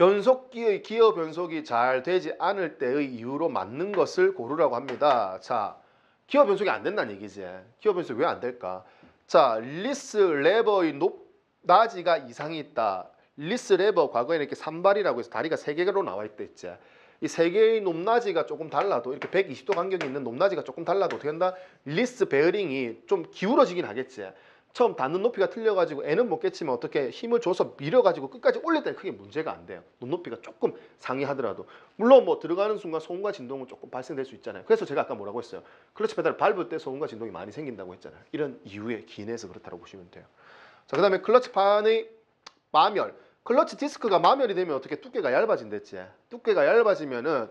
변속기의 기어 변속이 잘 되지 않을 때의 이유로 맞는 것을 고르라고 합니다. 자, 기어 변속이 안 된다는 얘기지. 기어 변속 왜안 될까? 자, 리스 레버의 높 나지가 이상이 있다. 리스 레버 과거에는 이렇게 산발이라고 해서 다리가 세 개로 나와 있댔지. 이 세 개의 높낮이가 조금 달라도 이렇게 120도 간격이 있는 높낮이가 조금 달라도 어떻게 한다? 리스 베어링이 좀 기울어지긴 하겠지. 처음 닿는 높이가 틀려가지고 애는 못 깼지만 어떻게 힘을 줘서 밀어가지고 끝까지 올릴 때는 크게 문제가 안 돼요. 높이가 조금 상이하더라도 물론 뭐 들어가는 순간 소음과 진동은 조금 발생될 수 있잖아요. 그래서 제가 아까 뭐라고 했어요. 클러치 페달을 밟을 때 소음과 진동이 많이 생긴다고 했잖아요. 이런 이유에 기인해서 그렇다고 보시면 돼요. 자 그 다음에 클러치 판의 마멸. 클러치 디스크가 마멸이 되면 어떻게 두께가 얇아진댔지. 두께가 얇아지면은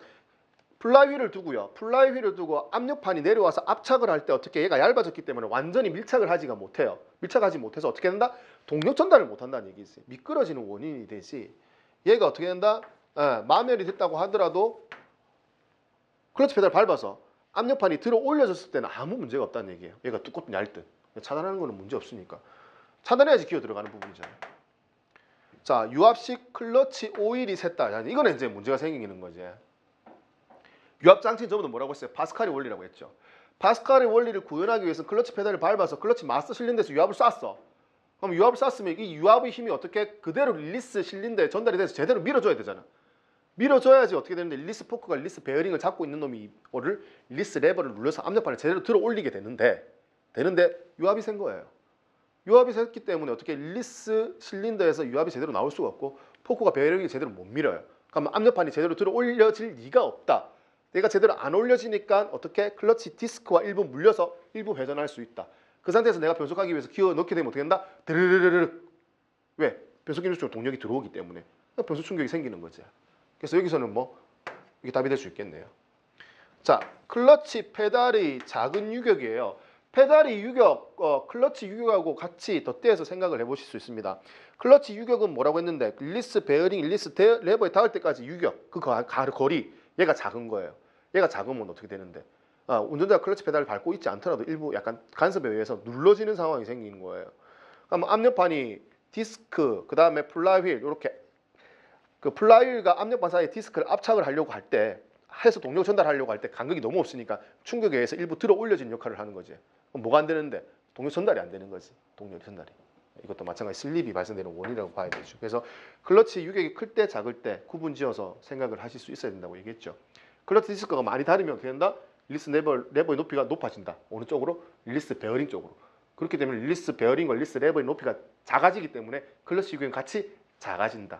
플라이휠을 두고요. 플라이휠을 두고 압력판이 내려와서 압착을 할 때 어떻게 얘가 얇아졌기 때문에 완전히 밀착을 하지가 못해요. 밀착하지 못해서 어떻게 된다? 동력 전달을 못한다는 얘기지. 미끄러지는 원인이 되지. 얘가 어떻게 된다? 예, 마멸이 됐다고 하더라도 클러치 페달 밟아서 압력판이 들어 올려졌을 때는 아무 문제가 없다는 얘기예요. 얘가 두껍든 얇든 차단하는 거는 문제 없으니까 차단해야지 기어 들어가는 부분이잖아요. 자 유압식 클러치 오일이 샜다. 야, 이거는 이제 문제가 생기는 거지. 유압 장치는 저번에 뭐라고 했어요? 파스칼의 원리라고 했죠. 파스칼의 원리를 구현하기 위해서 클러치 페달을 밟아서 클러치 마스터 실린더에서 유압을 쐈어. 그럼 유압을 쐈으면 이 유압의 힘이 어떻게 그대로 릴리스 실린더에 전달이 돼서 제대로 밀어줘야 되잖아. 밀어줘야지 어떻게 되는데 릴리스 포크가 릴리스 베어링을 잡고 있는 놈이 이거를 릴리스 레버를 눌러서 압력판을 제대로 들어 올리게 되는데 되는데 유압이 센 거예요. 유압이 샜기 때문에 어떻게 릴리스 실린더에서 유압이 제대로 나올 수가 없고 포크가 베어링이 제대로 못 밀어요. 그러면 압력판이 제대로 들어 올려질 리가 없다. 내가 제대로 안 올려지니까 어떻게 클러치 디스크와 일부 물려서 일부 회전할 수 있다. 그 상태에서 내가 변속하기 위해서 기어 넣게 되면 어떻게 된다? 드르르르르 왜? 변속 기술 쪽 동력이 들어오기 때문에 변속 충격이 생기는 거지. 그래서 여기서는 뭐 이게 답이 될 수 있겠네요. 자, 클러치 페달이 작은 유격이에요. 페달이 유격, 어, 클러치 유격하고 같이 덧대어서 생각을 해보실 수 있습니다. 클러치 유격은 뭐라고 했는데 릴리스 베어링, 릴리스 데, 레버에 닿을 때까지 유격, 그 가, 가, 거리 얘가 작은 거예요. 얘가 작으면 어떻게 되는데? 아, 운전자가 클러치 페달을 밟고 있지 않더라도 일부 약간 간섭에 의해서 눌러지는 상황이 생기는 거예요. 그럼 압력판이 디스크, 그 다음에 플라이휠 이렇게 그 플라이휠과 압력판 사이에 디스크를 압착을 하려고 할 때 해서 동력 전달하려고 할 때 간격이 너무 없으니까 충격에 의해서 일부 들어 올려진 역할을 하는 거지. 뭐가 안 되는데 동력 전달이 안 되는 거지. 동력 전달이. 이것도 마찬가지 슬립이 발생되는 원인이라고 봐야 되죠. 그래서 클러치 유격이 클 때 작을 때 구분지어서 생각을 하실 수 있어야 된다고 얘기했죠. 클러치 디스크가 많이 다르면 어떻게 된다? 릴리스 레버, 레버의 높이가 높아진다. 어느 쪽으로? 릴리스 베어링 쪽으로. 그렇게 되면 릴리스 베어링과 릴리스 레버의 높이가 작아지기 때문에 클러치 유격은 같이 작아진다.